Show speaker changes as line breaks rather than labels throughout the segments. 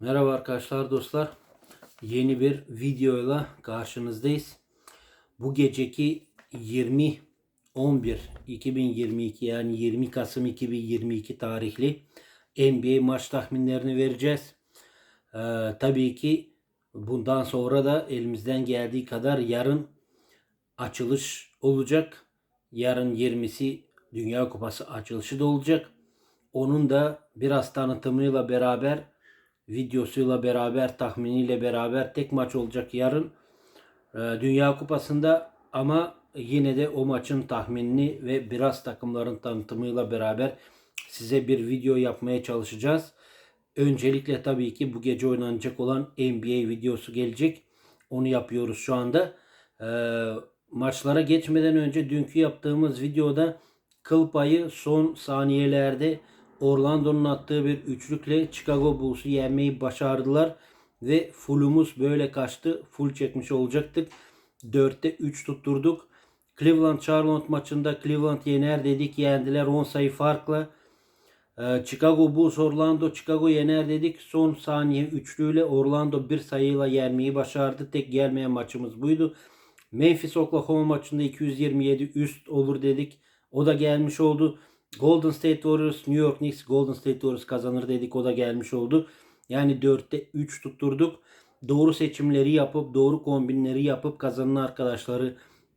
Merhaba arkadaşlar dostlar. Yeni bir videoyla karşınızdayız. Bu geceki 20 11 2022 yani 20 Kasım 2022 tarihli NBA maç tahminlerini vereceğiz. Ee, tabii ki bundan sonra da elimizden geldiği kadar yarın açılış olacak. Yarın 20'si Dünya Kupası açılışı da olacak. Onun da biraz tanıtımıyla beraber videosuyla beraber tahminiyle beraber tek maç olacak yarın Ee, Dünya Kupası'nda ama yine de o maçın tahminini ve biraz takımların tanıtımıyla beraber size bir video yapmaya çalışacağız. Öncelikle tabii ki bu gece oynanacak olan NBA videosu gelecek. Onu yapıyoruz şu anda. Ee, maçlara geçmeden önce dünkü yaptığımız videoda kıl payı son saniyelerde Orlando'nun attığı bir üçlükle Chicago Bulls'u yenmeyi başardılar ve fullumuz böyle kaçtı. Full çekmiş olacaktık. 4'te 3 tutturduk. Cleveland Charlotte maçında Cleveland yener dedik. Yendiler 10 sayı farkla. Ee, Chicago Bulls Orlando Chicago yener dedik. Son saniye üçlüyle Orlando bir sayıyla yenmeyi başardı. Tek gelmeyen maçımız buydu. Memphis Oklahoma maçında 227 üst olur dedik. O da gelmiş oldu. Golden State Warriors, New York Knicks, Golden State Warriors kazanır dedik. O da gelmiş oldu. Yani 4'te 3 tutturduk. Doğru seçimleri yapıp, doğru kombinleri yapıp kazanan arkadaşları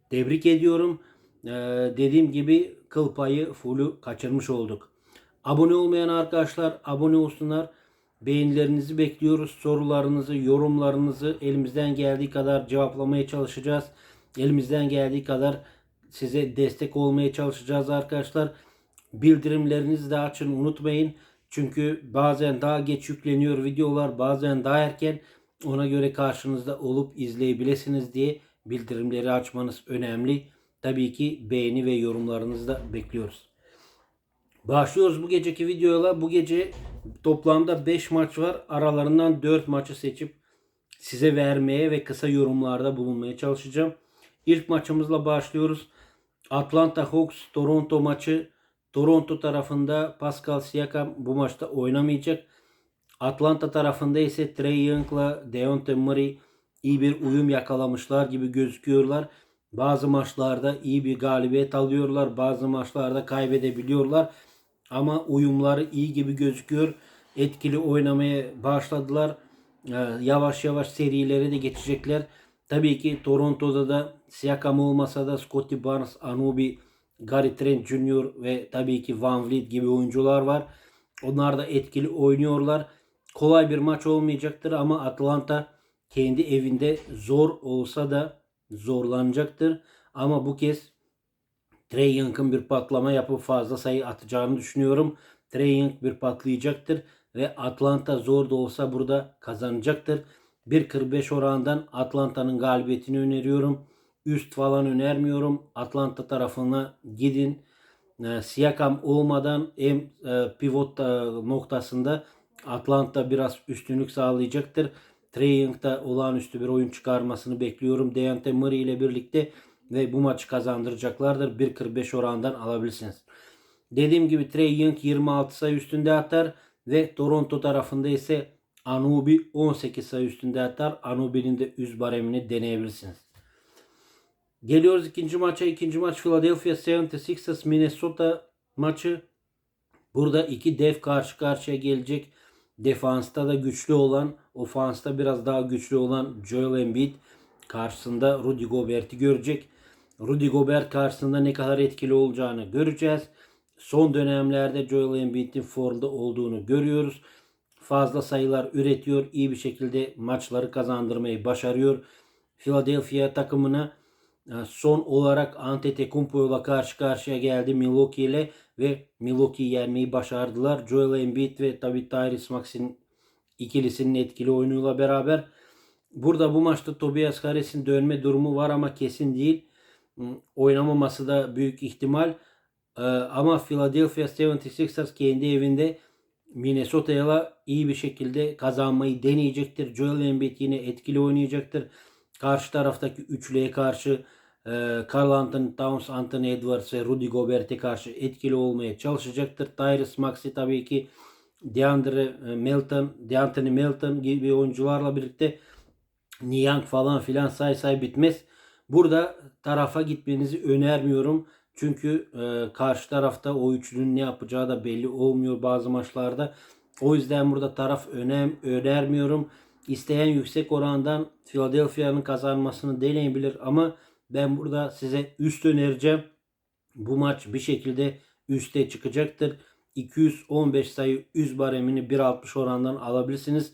tebrik ediyorum. Ee, dediğim gibi kıl payı full'u kaçırmış olduk. Abone olmayan arkadaşlar abone olsunlar. Beğenilerinizi bekliyoruz. Sorularınızı, yorumlarınızı elimizden geldiği kadar cevaplamaya çalışacağız. Elimizden geldiği kadar size destek olmaya çalışacağız arkadaşlar. Bildirimlerinizi de açın unutmayın. Çünkü bazen daha geç yükleniyor videolar bazen daha erken. Ona göre karşınızda olup izleyebilirsiniz diye bildirimleri açmanız önemli. Tabii ki beğeni ve yorumlarınızı da bekliyoruz. Başlıyoruz bu geceki videoyla. Bu gece toplamda 5 maç var. Aralarından 4 maçı seçip size vermeye ve kısa yorumlarda bulunmaya çalışacağım. İlk maçımızla başlıyoruz. Atlanta Hawks Toronto maçı. Toronto tarafında Pascal Siakam bu maçta oynamayacak. Atlanta tarafında ise Trey Young'la Deontay Murray iyi bir uyum yakalamışlar gibi gözüküyorlar. Bazı maçlarda iyi bir galibiyet alıyorlar. Bazı maçlarda kaybedebiliyorlar. Ama uyumları iyi gibi gözüküyor. Etkili oynamaya başladılar. Ee, yavaş yavaş serileri de geçecekler. Tabii ki Toronto'da da Siakam olmasa da Scotty Barnes, Anubi, Gary Trent Jr. ve tabii ki Van Vliet gibi oyuncular var. Onlar da etkili oynuyorlar. Kolay bir maç olmayacaktır ama Atlanta kendi evinde zor olsa da zorlanacaktır. Ama bu kez Trey Young'ın bir patlama yapıp fazla sayı atacağını düşünüyorum. Trey Young bir patlayacaktır ve Atlanta zor da olsa burada kazanacaktır. 1.45 oranından Atlanta'nın galibiyetini öneriyorum. Üst falan önermiyorum. Atlanta tarafına gidin. E, Siakam olmadan e, pivot e, noktasında Atlanta biraz üstünlük sağlayacaktır. Trey Young'da olağanüstü bir oyun çıkarmasını bekliyorum. Deontay Murray ile birlikte ve bu maçı kazandıracaklardır. 1.45 orandan alabilirsiniz. Dediğim gibi Trey Young 26 sayı üstünde atar ve Toronto tarafında ise Anubi 18 sayı üstünde atar. Anubi'nin de üst baremini deneyebilirsiniz. Geliyoruz ikinci maça. İkinci maç Philadelphia 76ers Minnesota maçı. Burada iki dev karşı karşıya gelecek. Defansta da güçlü olan, ofansta biraz daha güçlü olan Joel Embiid karşısında Rudy Gobert'i görecek. Rudy Gobert karşısında ne kadar etkili olacağını göreceğiz. Son dönemlerde Joel Embiid'in formda olduğunu görüyoruz. Fazla sayılar üretiyor. iyi bir şekilde maçları kazandırmayı başarıyor. Philadelphia takımına son olarak Antetokounmpo ile karşı karşıya geldi Milwaukee ile ve Milwaukee'yi yenmeyi başardılar. Joel Embiid ve tabi Tyrese Maxey'in ikilisinin etkili oyunuyla beraber burada bu maçta Tobias Harris'in dönme durumu var ama kesin değil. Oynamaması da büyük ihtimal. Ee, Ama Philadelphia 76ers kendi evinde Minnesota'ya iyi bir şekilde kazanmayı deneyecektir. Joel Embiid yine etkili oynayacaktır. Karşı taraftaki üçlüye karşı Carl Anthony Towns, Anthony Edwards ve Rudy Gobert'e karşı etkili olmaya çalışacaktır. Tyrese Maxey tabii ki DeAndre e, Melton, DeAnthony Melton gibi oyuncularla birlikte Niang falan filan say say bitmez. Burada tarafa gitmenizi önermiyorum. Çünkü e, karşı tarafta o üçlünün ne yapacağı da belli olmuyor bazı maçlarda. O yüzden burada taraf önem önermiyorum. İsteyen yüksek orandan Philadelphia'nın kazanmasını deneyebilir ama ben burada size üst önereceğim. Bu maç bir şekilde üste çıkacaktır. 215 sayı 100 baremini 1.60 orandan alabilirsiniz.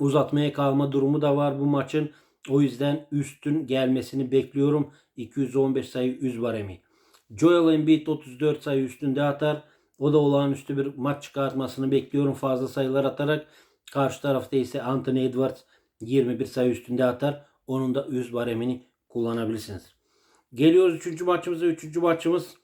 Uzatmaya kalma durumu da var bu maçın. O yüzden üstün gelmesini bekliyorum. 215 sayı 100 baremi. Joel Embiid 34 sayı üstünde atar. O da olağanüstü bir maç çıkartmasını bekliyorum fazla sayılar atarak. Karşı tarafta ise Anthony Edwards 21 sayı üstünde atar. Onun da 100 baremini kullanabilirsiniz. Geliyoruz 3. maçımıza. 3. maçımız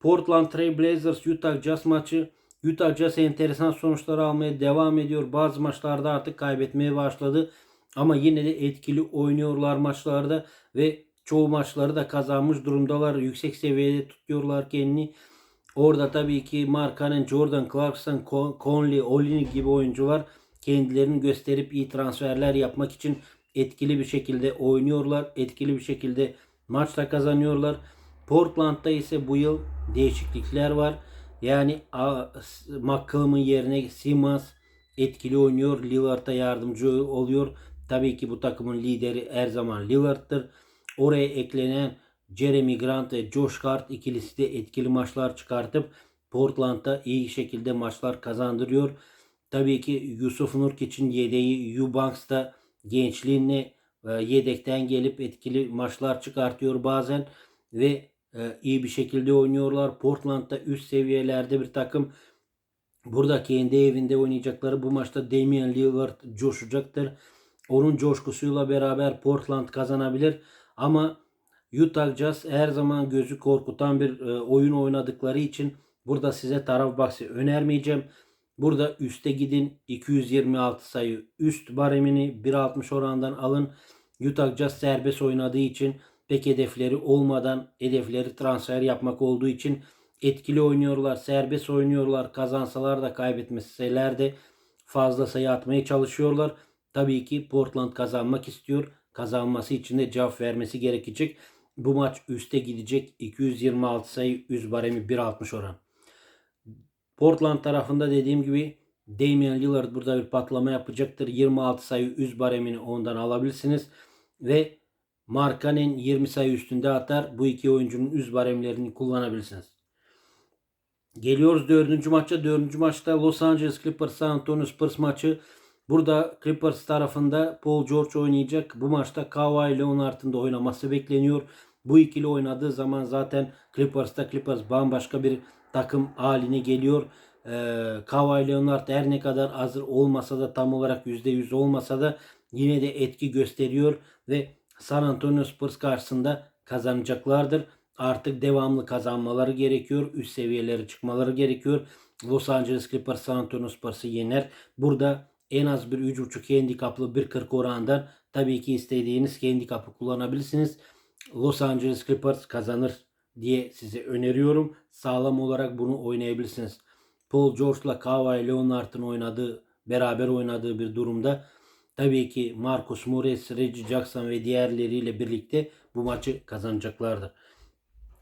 Portland Trail Blazers Utah Jazz maçı. Utah Jazz enteresan sonuçlar almaya devam ediyor. Bazı maçlarda artık kaybetmeye başladı. Ama yine de etkili oynuyorlar maçlarda ve çoğu maçları da kazanmış durumdalar. Yüksek seviyede tutuyorlar kendini. Orada tabii ki Markkanen, Jordan Clarkson, Con- Conley, Olinik gibi oyuncular kendilerini gösterip iyi transferler yapmak için etkili bir şekilde oynuyorlar. Etkili bir şekilde maçta kazanıyorlar. Portland'da ise bu yıl değişiklikler var. Yani McCollum'un yerine Simmons etkili oynuyor. Lillard'a yardımcı oluyor. Tabii ki bu takımın lideri her zaman Lillard'tır. Oraya eklenen Jeremy Grant ve Josh Hart ikilisi de etkili maçlar çıkartıp Portland'da iyi şekilde maçlar kazandırıyor. Tabii ki Yusuf Nurkic'in yedeği Eubanks da gençliğine e, yedekten gelip etkili maçlar çıkartıyor bazen ve e, iyi bir şekilde oynuyorlar. Portland'da üst seviyelerde bir takım. Burada kendi evinde oynayacakları bu maçta Damian Lillard coşacaktır. Onun coşkusuyla beraber Portland kazanabilir. Ama Utah Jazz her zaman gözü korkutan bir e, oyun oynadıkları için burada size taraf bahsi önermeyeceğim. Burada üste gidin 226 sayı üst baremini 1.60 orandan alın. Utah Jazz serbest oynadığı için pek hedefleri olmadan hedefleri transfer yapmak olduğu için etkili oynuyorlar, serbest oynuyorlar. Kazansalar da kaybetmeseler de fazla sayı atmaya çalışıyorlar. Tabii ki Portland kazanmak istiyor. Kazanması için de cevap vermesi gerekecek. Bu maç üste gidecek. 226 sayı 100 baremi 1.60 oran. Portland tarafında dediğim gibi Damian Lillard burada bir patlama yapacaktır. 26 sayı 100 baremini ondan alabilirsiniz. Ve Markkanen 20 sayı üstünde atar. Bu iki oyuncunun 100 baremlerini kullanabilirsiniz. Geliyoruz dördüncü maça. Dördüncü maçta Los Angeles Clippers San Antonio Spurs maçı. Burada Clippers tarafında Paul George oynayacak. Bu maçta Kawhi Leonard'ın da oynaması bekleniyor. Bu ikili oynadığı zaman zaten Clippers'ta Clippers bambaşka bir takım haline geliyor. Ee, Kawhi Leonard her ne kadar hazır olmasa da tam olarak %100 olmasa da yine de etki gösteriyor ve San Antonio Spurs karşısında kazanacaklardır. Artık devamlı kazanmaları gerekiyor. Üst seviyelere çıkmaları gerekiyor. Los Angeles Clippers San Antonio Spurs'ı yener. Burada en az bir 3.5 handikaplı 1.40 orandan tabii ki istediğiniz handikapı kullanabilirsiniz. Los Angeles Clippers kazanır diye size öneriyorum. Sağlam olarak bunu oynayabilirsiniz. Paul George'la Kawhi Leonard'ın oynadığı, beraber oynadığı bir durumda tabii ki Marcus Morris, Reggie Jackson ve diğerleriyle birlikte bu maçı kazanacaklardır.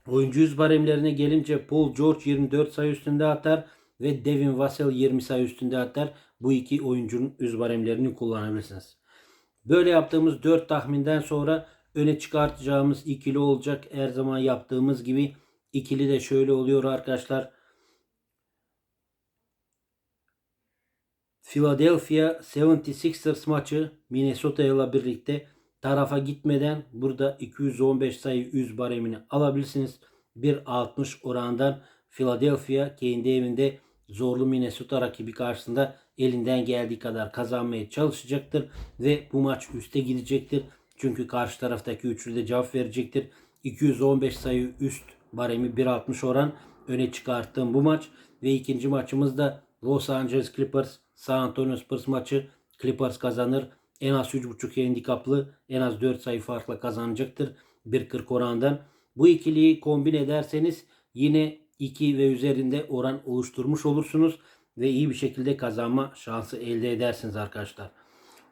Oyuncu yüz baremlerine gelince Paul George 24 sayı üstünde atar ve Devin Vassell 20 sayı üstünde atar. Bu iki oyuncunun yüz baremlerini kullanabilirsiniz. Böyle yaptığımız 4 tahminden sonra öne çıkartacağımız ikili olacak. Her zaman yaptığımız gibi ikili de şöyle oluyor arkadaşlar. Philadelphia 76ers maçı Minnesota ile birlikte tarafa gitmeden burada 215 sayı 100 baremini alabilirsiniz. 1.60 orandan Philadelphia kendi evinde zorlu Minnesota rakibi karşısında elinden geldiği kadar kazanmaya çalışacaktır ve bu maç üste gidecektir. Çünkü karşı taraftaki üçlü de cevap verecektir. 215 sayı üst baremi 1.60 oran öne çıkarttığım bu maç ve ikinci maçımız da Los Angeles Clippers San Antonio Spurs maçı Clippers kazanır. En az 3.5 handikaplı en az 4 sayı farkla kazanacaktır. 1.40 orandan. Bu ikiliyi kombin ederseniz yine 2 ve üzerinde oran oluşturmuş olursunuz. ve iyi bir şekilde kazanma şansı elde edersiniz arkadaşlar.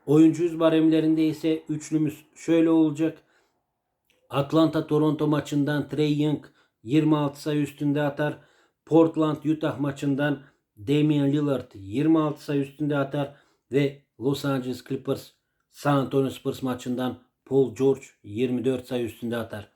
Oyuncu yüz baremlerinde ise üçlümüz şöyle olacak. Atlanta Toronto maçından Trey Young 26 sayı üstünde atar. Portland Utah maçından Damian Lillard 26 sayı üstünde atar ve Los Angeles Clippers San Antonio Spurs maçından Paul George 24 sayı üstünde atar.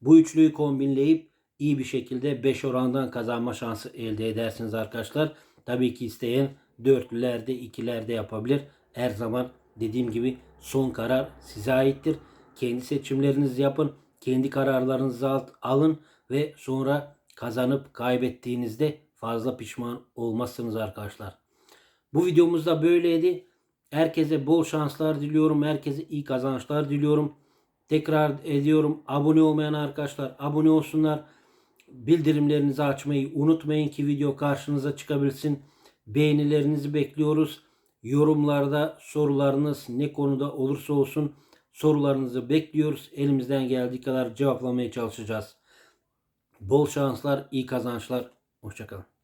Bu üçlüyü kombinleyip iyi bir şekilde 5 orandan kazanma şansı elde edersiniz arkadaşlar. Tabii ki isteyen dörtlülerde, ikilerde yapabilir. Her zaman dediğim gibi son karar size aittir. Kendi seçimlerinizi yapın. Kendi kararlarınızı al- alın ve sonra kazanıp kaybettiğinizde fazla pişman olmazsınız arkadaşlar. Bu videomuz da böyleydi. Herkese bol şanslar diliyorum. Herkese iyi kazançlar diliyorum. Tekrar ediyorum. Abone olmayan arkadaşlar abone olsunlar. Bildirimlerinizi açmayı unutmayın ki video karşınıza çıkabilsin. Beğenilerinizi bekliyoruz. Yorumlarda sorularınız ne konuda olursa olsun sorularınızı bekliyoruz. Elimizden geldiği kadar cevaplamaya çalışacağız. Bol şanslar, iyi kazançlar. Hoşçakalın.